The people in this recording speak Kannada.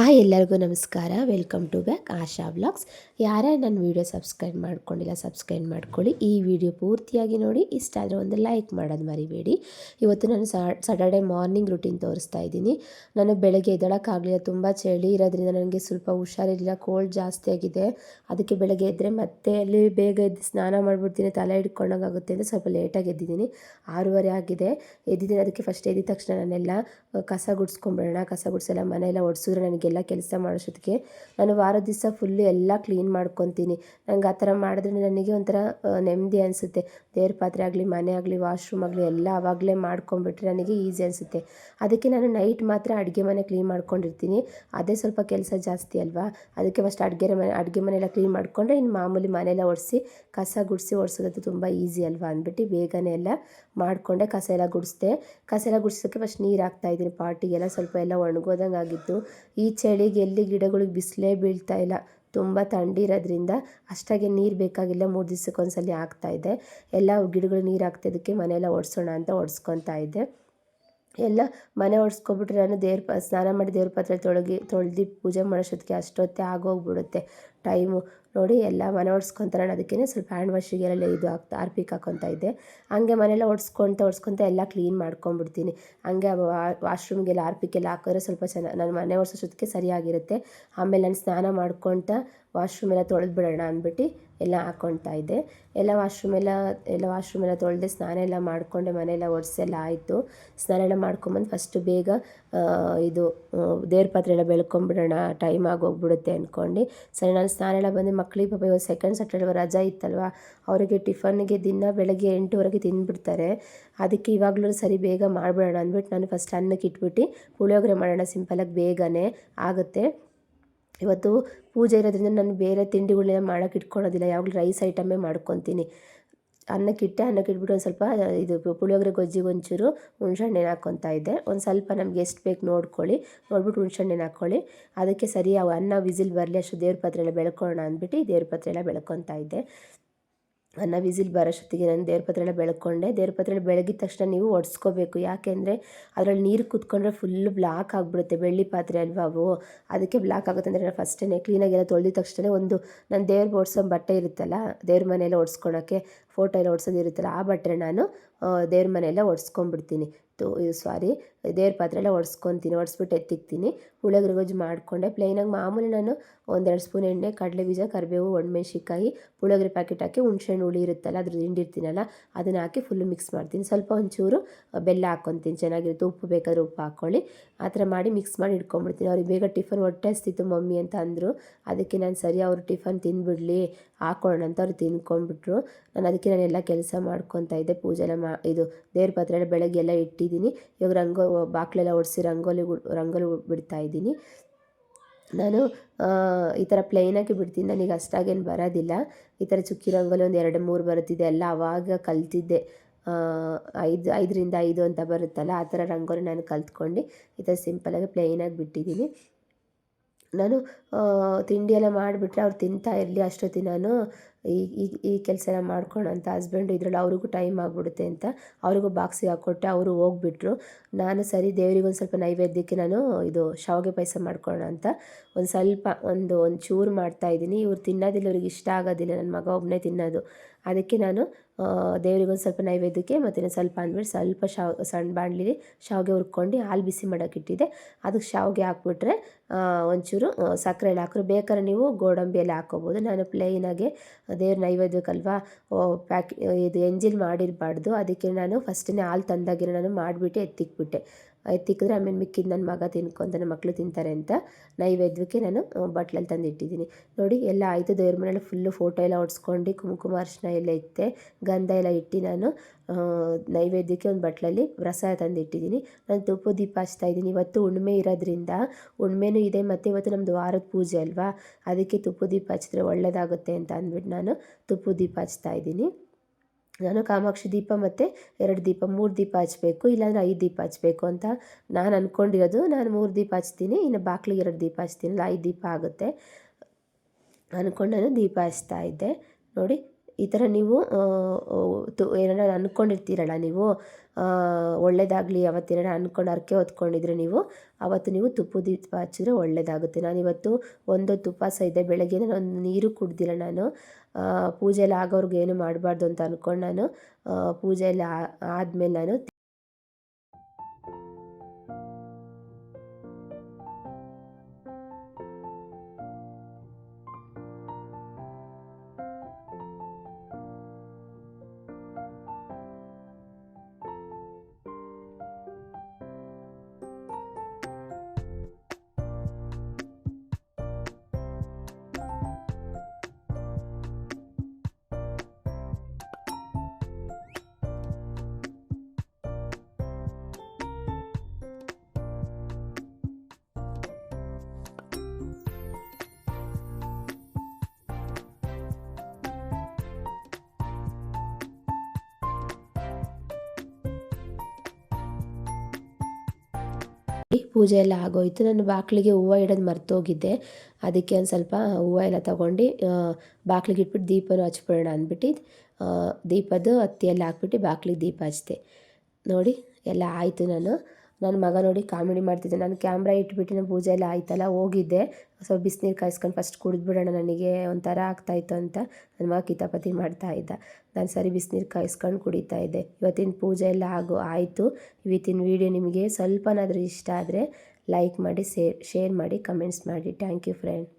ಹಾಯ್ ಎಲ್ಲರಿಗೂ ನಮಸ್ಕಾರ. Welcome to back Asha blogs ಯಾರೇ ನನ್ನ ವೀಡಿಯೋ ಸಬ್ಸ್ಕ್ರೈಬ್ ಮಾಡ್ಕೊಂಡಿಲ್ಲ ಸಬ್ಸ್ಕ್ರೈಬ್ ಮಾಡ್ಕೊಳ್ಳಿ. ಈ ವಿಡಿಯೋ ಪೂರ್ತಿಯಾಗಿ ನೋಡಿ. ಇಷ್ಟ ಆದರೆ ಒಂದು ಲೈಕ್ ಮಾಡೋದು ಮರಿಬೇಡಿ. ಇವತ್ತು ನಾನು ಸಾಟರ್ಡೆ ಮಾರ್ನಿಂಗ್ ರುಟೀನ್ ತೋರಿಸ್ತಾ ಇದ್ದೀನಿ. ನಾನು ಬೆಳಗ್ಗೆ ಎದ್ದಳಕ್ಕಾಗಲಿಲ್ಲ. ತುಂಬ ಚಳಿ ಇರೋದ್ರಿಂದ ನನಗೆ ಸ್ವಲ್ಪ ಹುಷಾರಿರಲಿಲ್ಲ. ಕೋಲ್ಡ್ ಜಾಸ್ತಿ ಆಗಿದೆ. ಅದಕ್ಕೆ ಬೆಳಗ್ಗೆ ಎದ್ದರೆ ಮತ್ತೆ ಅಲ್ಲಿ ಬೇಗ ಎದ್ದು ಸ್ನಾನ ಮಾಡಿಬಿಡ್ತೀನಿ. ತಲೆ ಹಿಡ್ಕೊಂಡಾಗುತ್ತೆ ಅಂತ ಸ್ವಲ್ಪ ಲೇಟಾಗಿ ಎದ್ದಿದ್ದೀನಿ. ಆರೂವರೆ ಆಗಿದೆ. ಎದ್ದಿದ್ದೀನಿ. ಅದಕ್ಕೆ ಫಸ್ಟ್ ಎದ್ದಿದ ತಕ್ಷಣ ನಾನೆಲ್ಲ ಕಸ ಗುಡಿಸ್ಕೊಂಬಿಡೋಣ ಕಸ ಗುಡಿಸೆಲ್ಲ ಮನೆಯೆಲ್ಲ ಒಡಿಸಿದ್ರೆ ನನಗೆಲ್ಲ ಕೆಲಸ ಮಾಡಿಸೋದಕ್ಕೆ ನಾನು ವಾರ ದಿವಸ ಫುಲ್ಲು ಎಲ್ಲ ಕ್ಲೀನ್ ಮಾಡ್ಕೊತೀನಿ. ನಂಗೆ ಆ ಥರ ಮಾಡಿದ್ರೆ ನನಗೆ ಒಂಥರ ನೆಮ್ಮದಿ ಅನಿಸುತ್ತೆ. ದೇವ್ರ ಪಾತ್ರೆ ಆಗಲಿ, ಮನೆ ಆಗಲಿ ವಾಶ್ರೂಮ್ ಆಗಲಿ ಎಲ್ಲ ಆವಾಗಲೇ ಮಾಡ್ಕೊಂಬಿಟ್ರೆ ನನಗೆ ಈಸಿ ಅನಿಸುತ್ತೆ. ಅದಕ್ಕೆ ನಾನು ನೈಟ್ ಮಾತ್ರ ಅಡುಗೆ ಮನೆ ಕ್ಲೀನ್ ಮಾಡ್ಕೊಂಡಿರ್ತೀನಿ. ಅದೇ ಸ್ವಲ್ಪ ಕೆಲಸ ಜಾಸ್ತಿ ಅಲ್ವಾ? ಅದಕ್ಕೆ ಫಸ್ಟ್ ಅಡುಗೆ ಮನೆ ಅಡುಗೆ ಮನೆಯೆಲ್ಲ ಕ್ಲೀನ್ ಮಾಡಿಕೊಂಡ್ರೆ ಇನ್ನು ಮಾಮೂಲಿ ಮನೆಯೆಲ್ಲ ಒರೆಸಿ ಕಸ ಗುಡಿಸಿ ಒಡಿಸೋದಂತೂ ತುಂಬ ಈಸಿ ಅಲ್ವಾ ಅಂದ್ಬಿಟ್ಟು ಬೇಗನೆ ಎಲ್ಲ ಮಾಡಿಕೊಂಡೆ, ಕಸ ಎಲ್ಲ ಗುಡಿಸ್ದೆ. ಕಸ ಎಲ್ಲ ಗುಡಿಸೋಕ್ಕೆ ಫಸ್ಟ್ ನೀರು ಹಾಕ್ತಾಯಿದ್ದೀನಿ ಪಾಟಿಗೆಲ್ಲ ಸ್ವಲ್ಪ ಎಲ್ಲ ಒಣಗೋದಂಗೆ ಆಗಿತ್ತು ಈ ಚಳಿಗೆ ಎಲ್ಲಿ ಗಿಡಗಳಿಗೆ ಬಿಸಿಲೇ ಬೀಳ್ತಾ ಇಲ್ಲ. ತುಂಬ ತಂಡಿರೋದ್ರಿಂದ ಅಷ್ಟಾಗಿ ನೀರು ಬೇಕಾಗಿಲ್ಲ. ಮೂರು ದಿವ್ಸಕ್ಕೆ ಒಂದ್ಸಲ ಹಾಕ್ತಾಯಿದ್ದೆ ಎಲ್ಲ ಗಿಡಗಳು ನೀರು ಹಾಕ್ತಿದ್ದಕ್ಕೆ ಮನೆಯೆಲ್ಲ ಒರೆಸೋಣ ಅಂತ ಒರೆಸ್ಕೊತಾ ಇದ್ದೆ. ಎಲ್ಲ ಮನೆ ಒರೆಸ್ಕೊಬಿಟ್ರೆ ನಾನು ದೇವ್ರ ಪ, ಸ್ನಾನ ಮಾಡಿ ದೇವ್ರ ಪಾತ್ರೆ ತೊಳಗಿ, ತೊಳ್ದು ಪೂಜೆ ಮಾಡೋಷ್ಟೊತ್ತಿಗೆ ಅಷ್ಟೊತ್ತೇ ಆಗೋಗ್ಬಿಡುತ್ತೆ ಟೈಮು. ನೋಡಿ ಎಲ್ಲ ಮನೆ ಒರೆಸ್ಕೊತಾರೆ ಅದಕ್ಕೇ ಸ್ವಲ್ಪ ಹ್ಯಾಂಡ್ ವಾಶಿಗೆಲ್ಲ ಇದು ಹಾಕ್ತಾ, ಆರ್ಪಿಕ್ ಹಾಕೊತ ಇದ್ದೆ. ಹಂಗೆ ಮನೆಯೆಲ್ಲ ಒರೆಸ್ಕೊತ ಒರೆಸ್ಕೊತ ಎಲ್ಲ ಕ್ಲೀನ್ ಮಾಡ್ಕೊಂಬಿಡ್ತೀನಿ. ಹಂಗೆ ವಾಶ್ರೂಮ್ಗೆಲ್ಲ ಎಲ್ಲ ಹಾಕಿದ್ರೆ ಸ್ವಲ್ಪ ಚೆನ್ನಾಗಿ ನಾನು ಮನೆ ಒರೆಸೋಷ್ಟೊತ್ತಿಗೆ ಸರಿಯಾಗಿರುತ್ತೆ. ಆಮೇಲೆ ನಾನು ಸ್ನಾನ ಮಾಡ್ಕೊತ ವಾಶ್ರೂಮೆಲ್ಲ ತೊಳೆದು ಬಿಡೋಣ ಅಂದ್ಬಿಟ್ಟು ಎಲ್ಲ ಹಾಕ್ಕೊಳ್ತಾ ಇದ್ದೆ. ಎಲ್ಲ ವಾಶ್ರೂಮ್ ಎಲ್ಲ ಎಲ್ಲ ವಾಶ್ರೂಮ್ ಎಲ್ಲ ತೊಳೆದೆ ಸ್ನಾನ ಎಲ್ಲ ಮಾಡಿಕೊಂಡೆ ಮನೆಯೆಲ್ಲ ಒರೆಸೆಲ್ಲ ಆಯಿತು. ಸ್ನಾನ ಎಲ್ಲ ಮಾಡ್ಕೊಂಬಂದು ಫಸ್ಟು ಬೇಗ ಇದು ದೇವ್ರ ಪಾತ್ರೆ ಎಲ್ಲ ಬೆಳ್ಕೊಂಬಿಡೋಣ, ಟೈಮ್ ಆಗೋಗ್ಬಿಡುತ್ತೆ ಅಂದ್ಕೊಂಡು ಸರಿ, ನಾನು ಸ್ನಾನ ಎಲ್ಲ ಬಂದು ಮಕ್ಳಿಗೆ ಪಾಪ ಇವಾಗ ಸೆಕೆಂಡ್ ಸ್ಯಾಟರ್ಡೆ ರಜಾ ಇತ್ತಲ್ವ, ಅವರಿಗೆ ಟಿಫನ್ಗೆ ದಿನ ಬೆಳಗ್ಗೆ ಎಂಟುವರೆಗೆ ತಿಂದುಬಿಡ್ತಾರೆ. ಅದಕ್ಕೆ ಇವಾಗಲೂ ಸರಿ ಬೇಗ ಮಾಡಿಬಿಡೋಣ ಅಂದ್ಬಿಟ್ಟು ನಾನು ಫಸ್ಟ್ ಅನ್ನಕ್ಕೆ ಇಟ್ಬಿಟ್ಟು ಪುಳಿಯೋಗರೆ ಮಾಡೋಣ ಸಿಂಪಲಾಗಿ ಬೇಗನೆ ಆಗುತ್ತೆ. ಇವತ್ತು ಪೂಜೆ ಇರೋದ್ರಿಂದ ನಾನು ಬೇರೆ ತಿಂಡಿಗಳನ್ನ ಮಾಡೋಕೆ ಇಟ್ಕೊಳ್ಳೋದಿಲ್ಲ. ಯಾವಾಗಲೂ ರೈಸ್ ಐಟಮೇ ಮಾಡ್ಕೊತೀನಿ. ಅನ್ನಕ್ಕಿಟ್ಟೆ ಅನ್ನಕ್ಕೆ ಇಟ್ಬಿಟ್ಟು ಒಂದು ಸ್ವಲ್ಪ ಇದು ಪುಳಿಯೋಗರೆ ಗೊಜ್ಜಿಗೆ ಒಂಚೂರು ಹುಣ್ಸೆಹಣ್ಣು ಹಾಕ್ಕೊತಾ ಇದ್ದೆ. ಒಂದು ಸ್ವಲ್ಪ ನಮ್ಗೆ ಎಷ್ಟು ಬೇಕು ನೋಡ್ಕೊಳ್ಳಿ. ನೋಡ್ಬಿಟ್ಟು ಹುಣ್ಸೆಹಣ್ಣು ಹಾಕ್ಕೊಳ್ಳಿ. ಅದಕ್ಕೆ ಸರಿ ಅವು ಅನ್ನ, ವಿಸಿಲ್ ಬರಲಿ, ಅಷ್ಟು ದೇವ್ರ ಪಾತ್ರೆ ಎಲ್ಲ ಬೆಳ್ಕೊಳ್ಳೋಣ ಅಂದ್ಬಿಟ್ಟು ದೇವ್ರ ಪಾತ್ರೆ ಎಲ್ಲ ಬೆಳ್ಕೊತಾ ಇದ್ದೆ. ಅನ್ನ ವಿಸಿಲ್ ಬರೋಷ್ಟೊತ್ತಿಗೆ ನಾನು ದೇವ್ರ ಪತ್ರೆ ಎಲ್ಲ ಬೆಳ್ಕೊಂಡೆ. ದೇವ್ರ ಪತ್ರೆ ಬೆಳಗಿದ ತಕ್ಷಣ ನೀವು ಒಡ್ಸ್ಕೋಬೇಕು. ಯಾಕೆಂದರೆ ಅದರಲ್ಲಿ ನೀರು ಕುತ್ಕೊಂಡ್ರೆ ಫುಲ್ಲು ಬ್ಲಾಕ್ ಆಗಿಬಿಡುತ್ತೆ. ಬೆಳ್ಳಿ ಪಾತ್ರೆ ಅಲ್ವಾ ಅವು? ಅದಕ್ಕೆ ಬ್ಲಾಕ್ ಆಗುತ್ತೆ ಅಂದರೆ ನಾನು ಫಸ್ಟೇ ಕ್ಲೀನಾಗಿ ಎಲ್ಲ ತೊಳೆದಿದ ತಕ್ಷಣ ಒಂದು ನಾನು ದೇವ್ರಿಗೆ ಒಡ್ಸೋ ಬಟ್ಟೆ ಇರುತ್ತಲ್ಲ, ದೇವ್ರ ಮನೆಯೆಲ್ಲ ಒಡ್ಸ್ಕೊಳಕ್ಕೆ ಫೋಟೋ ಎಲ್ಲ ಓಡಿಸೋದು ಇರುತ್ತಲ್ಲ, ಆ ಬಟ್ಟೆ ನಾನು ದೇವ್ರ ಮನೆಯೆಲ್ಲ ಒಡ್ಸ್ಕೊಂಡ್ಬಿಡ್ತೀನಿ. ಸಾರಿ ದೇವ್ರ ಪಾತ್ರೆ ಎಲ್ಲ ಒಡ್ಸ್ಕೊತೀನಿ, ಒಡ್ಸ್ಬಿಟ್ಟು ಎತ್ತಿಕ್ತೀನಿ. ಪುಳಿಯೋಗರೆ ಗೊಜ್ಜು ಮಾಡಿಕೊಂಡೆ. ಪ್ಲೈನಾಗಿ ಮಾಮೂಲಿ ನಾನು ಒಂದೆರಡು ಸ್ಪೂನ್ ಎಣ್ಣೆ, ಕಡಲೆ ಬೀಜ, ಕರಿಬೇವು ಒಣಮೆಣ್ಸಿಕಾಯಿ ಪುಳಿಯೋಗರೆ ಪ್ಯಾಕೆಟ್ ಹಾಕಿ ಹುಣ್ಸೆಹಣ್ಣು ಹುಳಿ ಇರುತ್ತಲ್ಲ ಅದ್ರ ಹಿಂಡಿರ್ತೀನಲ್ಲ ಅದನ್ನು ಹಾಕಿ ಫುಲ್ಲು ಮಿಕ್ಸ್ ಮಾಡ್ತೀನಿ. ಸ್ವಲ್ಪ ಒಂಚೂರು ಬೆಲ್ಲ ಹಾಕ್ಕೊತೀನಿ ಚೆನ್ನಾಗಿರುತ್ತೆ. ಉಪ್ಪು ಬೇಕಾದ್ರೆ ಉಪ್ಪು ಹಾಕ್ಕೊಳ್ಳಿ ಆ ಥರ ಮಾಡಿ ಮಿಕ್ಸ್ ಮಾಡಿ ಇಟ್ಕೊಂಡ್ಬಿಡ್ತೀನಿ. ಅವ್ರಿಗೆ ಬೇಗ ಟಿಫನ್ ಹೊಟ್ಟೆ ಹಸ್ತಿತ್ತು ಮಮ್ಮಿ ಅಂತ ಅಂದರು. ಅದಕ್ಕೆ ನಾನು ಸರಿ ಅವರು ಟಿಫನ್ ತಿಂದುಬಿಡ್ಲಿ ಹಾಕೊಳ್ಳೋಣ ಅಂತ ಅವ್ರು ತಿನ್ಕೊಂಡ್ಬಿಟ್ರು. ನಾನು ಅದಕ್ಕೆ ನಾನು ಎಲ್ಲ ಕೆಲಸ ಮಾಡ್ಕೊತಾ ಇದ್ದೆ ಪೂಜೆ ಎಲ್ಲ ಇದು ದೇವ್ರ ಪಾತ್ರೆ ಎಲ್ಲ ಬೆಳಗ್ಗೆ ಎಲ್ಲ ಇಟ್ಟಿದ್ದೀನಿ. ಇವಾಗ ರಂಗೋ, ಬಾಕ್ಲೆಲ್ಲ ಒಡಿಸಿ ರಂಗೋಲಿ ರಂಗೋಲಿ ಬಿಡ್ತಾ ಇದ್ದೀನಿ. ನಾನು ಈ ಥರ ಪ್ಲೈನಾಗಿ ಬಿಡ್ತೀನಿ. ನನಗೆ ಅಷ್ಟಾಗೇನು ಬರೋದಿಲ್ಲ. ಈ ಥರ ಚುಕ್ಕಿ ರಂಗೋಲಿ ಒಂದು ಎರಡು, ಮೂರು ಬರುತ್ತಿದೆ. ಎಲ್ಲ ಆವಾಗ ಕಲ್ತಿದ್ದೆ. ಐದು, ಐದರಿಂದ ಐದು ಅಂತ ಬರುತ್ತಲ್ಲ, ಆ ಥರ ರಂಗೋಲಿ ನಾನು ಕಲ್ತ್ಕೊಂಡು. ಈ ಥರ ಸಿಂಪಲಾಗಿ ಪ್ಲೈನಾಗಿ ಬಿಟ್ಟಿದ್ದೀನಿ. ನಾನು ತಿಂಡಿ ಎಲ್ಲ ಮಾಡಿಬಿಟ್ರೆ ಅವ್ರು ತಿಂತಾ ಇರಲಿ ಅಷ್ಟೊತ್ತಿಗೆ ನಾನು. ಈ ಈ ಈ ಕೆಲಸ ಎಲ್ಲ ಮಾಡ್ಕೊಳೋಂಥ ಹಸ್ಬೆಂಡು ಇದ್ರಲ್ಲಿ ಅವ್ರಿಗೂ ಟೈಮ್ ಆಗಿಬಿಡುತ್ತೆ ಅಂತ ಅವ್ರಿಗೂ ಬಾಕ್ಸಿಗೆ ಹಾಕ್ಕೊಟ್ಟೆ ಅವರು ಹೋಗ್ಬಿಟ್ರು. ನಾನು ಸರಿ, ದೇವ್ರಿಗೆ ಒಂದು ಸ್ವಲ್ಪ ನೈವೇದ್ಯಕ್ಕೆ ನಾನು ಇದು ಶಾವಿಗೆ ಪಾಯಸ ಮಾಡ್ಕೊಳ್ಳೋಣ ಅಂತ ಒಂದು ಸ್ವಲ್ಪ ಒಂದು ಒಂದು ಚೂರು ಮಾಡ್ತಾಯಿದ್ದೀನಿ ಇವ್ರು ತಿನ್ನೋದಿಲ್ಲ, ಇವ್ರಿಗೆ ಇಷ್ಟ ಆಗೋದಿಲ್ಲ. ನನ್ನ ಮಗ ಒಬ್ಬನೇ ತಿನ್ನೋದು. ಅದಕ್ಕೆ ನಾನು ದೇವ್ರಿಗೆ ಒಂದು ಸ್ವಲ್ಪ ನೈವೇದ್ಯಕ್ಕೆ ಮತ್ತು ಸ್ವಲ್ಪ ಅಂದ್ಬಿಟ್ಟು ಸ್ವಲ್ಪ ಶಾವ್, ಸಣ್ಣ ಬಾಣಲಿಲಿ ಶಾವಿಗೆ ಹುರ್ಕೊಂಡು ಹಾಲು ಬಿಸಿ ಮಾಡೋಕೆ ಇಟ್ಟಿದ್ದೆ. ಅದಕ್ಕೆ ಶಾವಿಗೆ ಹಾಕ್ಬಿಟ್ರೆ ಒಂಚೂರು ಸಕ್ಕರೆ ಎಲ್ಲ ಹಾಕಿದ್ರೆ ಬೇಕಾದ್ರೆ ನೀವು ಗೋಡಂಬಿಯಲ್ಲಿ ಹಾಕೋಬೋದು ನಾನು ಪ್ಲೇನಾಗೆ ದೇವ್ರ ನೈವೇದ್ಯಕ್ಕಲ್ವಾ ಪ್ಯಾಕ್, ಇದು ಎಂಜಿಲ್ ಮಾಡಿರಬಾರ್ದು. ಅದಕ್ಕೆ ನಾನು ಫಸ್ಟೇ ಹಾಲು ತಂದಾಗಿರೋ ನಾನು ಮಾಡಿಬಿಟ್ಟು ಎತ್ತಿಕ್ಬಿಟ್ಟೆ ಎತ್ತಿಕ್ಕಿದ್ರೆ ಆಮೇಲೆ ಮಿಕ್ಕಿದ ನನ್ನ ಮಗ ತಿನ್ಕೊಂತ ನನ್ನ ಮಕ್ಕಳು ತಿಂತಾರೆ ಅಂತ ನೈವೇದ್ಯಕ್ಕೆ ನಾನು ಬಟ್ಲಲ್ಲಿ ತಂದಿಟ್ಟಿದ್ದೀನಿ. ನೋಡಿ, ಎಲ್ಲ ಆಯಿತು. ದೇವ್ರ ಮನೇಲಿ ಫುಲ್ಲು ಫೋಟೋ ಎಲ್ಲ ಹೊಡ್ಸ್ಕೊಂಡು ಕುಂಕುಮ ಅರ್ಶಿನ ಎಲ್ಲ ಇತ್ತೆ ಗಂಧ ಎಲ್ಲ ಇಟ್ಟು ನಾನು ನೈವೇದ್ಯಕ್ಕೆ ಒಂದು ಬಟ್ಲಲ್ಲಿ ಪ್ರಸಾದ ತಂದಿಟ್ಟಿದ್ದೀನಿ. ನಾನು ತುಪ್ಪ ದೀಪ ಹಚ್ತಾ ಇದ್ದೀನಿ. ಇವತ್ತು ಹುಣ್ಮೆ ಇರೋದ್ರಿಂದ ಹುಣ್ಮೆನೂ ಇದೆ. ಮತ್ತು ಇವತ್ತು ನಮ್ಮದು ವಾರದ ಪೂಜೆ ಅಲ್ವಾ? ಅದಕ್ಕೆ ತುಪ್ಪ ದೀಪ ಹಚ್ಚಿದ್ರೆ ಒಳ್ಳೆಯದಾಗುತ್ತೆ ಅಂತ ಅಂದ್ಬಿಟ್ಟು ನಾನು ತುಪ್ಪ ದೀಪ ಹಚ್ತಾ ಇದ್ದೀನಿ. ನಾನು ಕಾಮಾಕ್ಷಿ ದೀಪ ಮತ್ತು ಎರಡು ದೀಪ, ಮೂರು ದೀಪ ಹಚ್ಚಬೇಕು ಇಲ್ಲಾಂದರೆ ಐದು ದೀಪ ಹಚ್ಚಬೇಕು ಅಂತ ನಾನು ಅಂದ್ಕೊಂಡಿರೋದು ನಾನು ಮೂರು ದೀಪ ಹಚ್ತೀನಿ, ಇನ್ನು ಬಾಕ್ಲಿಗೆ ಎರಡು ದೀಪ ಹಚ್ತೀನಿ, ಐದು ದೀಪ ಆಗುತ್ತೆ. ಅಂದ್ಕೊಂಡು ನಾನು ದೀಪ ಹಚ್ತಾ ಇದ್ದೆ. ನೋಡಿ ಈ ಥರ ನೀವು ಏನಾರ ಅಂದ್ಕೊಂಡಿರ್ತೀರಲ್ಲ ನೀವು ಒಳ್ಳೆಯದಾಗಲಿ ಅವತ್ತೇನಾರ ಅಂದ್ಕೊಂಡು ಹರಕೆ ಹೊತ್ಕೊಂಡಿದ್ರೆ ನೀವು, ಅವತ್ತು ನೀವು ತುಪ್ಪ ದೀಪ ಹಚ್ಚಿದ್ರೆ ಒಳ್ಳೆಯದಾಗುತ್ತೆ ನಾನಿವತ್ತು ಒಂದೊತ್ತು ಉಪವಾಸ ಇದೆ ಬೆಳಗ್ಗೆ ಒಂದು ನೀರು ಕುಡ್ದಿಲ್ಲ ನಾನು. ಪೂಜೆ ಎಲ್ಲ ಏನು ಮಾಡಬಾರ್ದು ಅಂತ ಅಂದ್ಕೊಂಡು ನಾನು ಪೂಜೆ ಎಲ್ಲ ಆದಮೇಲೆ ನಾನು ಪೂಜೆ ಎಲ್ಲ ಆಗೋಯ್ತು. ನಾನು ಬಾಗಿಲಿಗೆ ಹೂವು ಇಡೋದು ಮರ್ತೋಗಿದ್ದೆ. ಅದಕ್ಕೆ ಒಂದು ಸ್ವಲ್ಪ ಹೂವು ಎಲ್ಲ ತೊಗೊಂಡು ಬಾಗಿಲಿಗೆ ಇಟ್ಬಿಟ್ಟು ದೀಪನೂ ಹಚ್ಬಿಡೋಣ ಅಂದ್ಬಿಟ್ಟು ದೀಪದ್ದು ಹತ್ತಿಯೆಲ್ಲ ಹಾಕ್ಬಿಟ್ಟು ಬಾಗಿಲಿಗೆ ದೀಪ ಹಚ್ಚಿದೆ ನೋಡಿ, ಎಲ್ಲ ಆಯಿತು ನಾನು. ನನ್ನ ಮಗ ನೋಡಿ ಕಾಮಿಡಿ ಮಾಡ್ತಿದ್ದೆ. ನಾನು ಕ್ಯಾಮ್ರಾ ಇಟ್ಬಿಟ್ಟು, ನಾನು ಪೂಜೆ ಎಲ್ಲ ಆಯ್ತಲ್ಲ, ಹೋಗಿದ್ದೆ. ಸ್ವಲ್ಪ ಬಿಸಿನೀರು ಕಾಯಿಸ್ಕೊಂಡು ಫಸ್ಟ್ ಕುಡಿದ್ಬಿಡೋಣ ನನಗೆ, ಒಂಥರ ಆಗ್ತಾಯಿತ್ತು ಅಂತ ನನ್ನ ಮಗ ಕಿತಾಪತಿ ಮಾಡ್ತಾ ಇದ್ದ. ನಾನು ಸರಿ ಬಿಸಿನೀರು ಕಾಯಿಸ್ಕೊಂಡು ಕುಡಿತಾ ಇದ್ದೆ. ಇವತ್ತಿನ ಪೂಜೆ ಎಲ್ಲ ಆಗೋ, ಆಯಿತು. ಇವತ್ತಿನ ವೀಡಿಯೋ ನಿಮಗೆ ಸ್ವಲ್ಪನಾದರೂ ಇಷ್ಟ ಆದರೆ ಲೈಕ್ ಮಾಡಿ ಸೇರ್ ಶೇರ್ ಮಾಡಿ ಕಮೆಂಟ್ಸ್ ಮಾಡಿ. Thank you friend